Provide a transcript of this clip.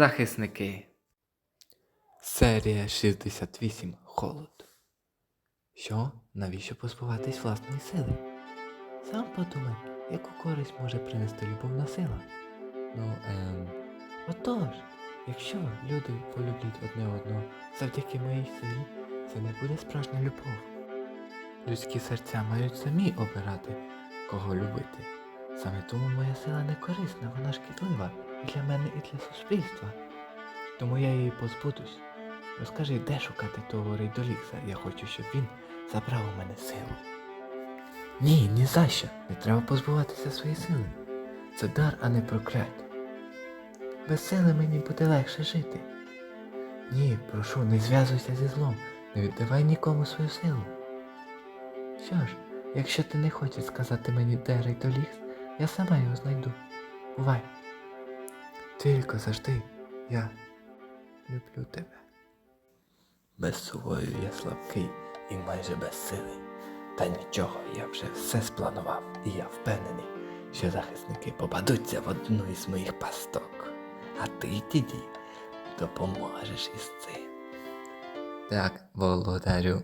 захисники. Серія 68. Холод. Що? Навіщо позбуватись власної сили? Сам подумай, яку користь може принести любовна сила. Ну, ем. Отож, якщо люди полюблять одне одного завдяки моїй силі, це не буде справжня любов. Людські серця мають самі обирати, кого любити. Саме тому моя сила не корисна, вона шкідлива для мене, і для суспільства. Тому я її позбудусь. Розкажи, де шукати того Рейдолікса. Я хочу, щоб він забрав у мене силу. Ні, ні за що. Не треба позбуватися своєї сили. Це дар, а не прокляття. Без сили мені буде легше жити. Ні, прошу, не зв'язуйся зі злом, не віддавай нікому свою силу. Що ж, якщо ти не хочеш сказати мені, де Рейдолікс, я сама його знайду. Бувай. Тільки завжди я люблю тебе. Без сувою я слабкий і майже безсилий. Та нічого, я вже все спланував, і я впевнений, що захисники попадуться в одну із моїх пасток. А ти, діді, допоможеш із цим. Так, володарю.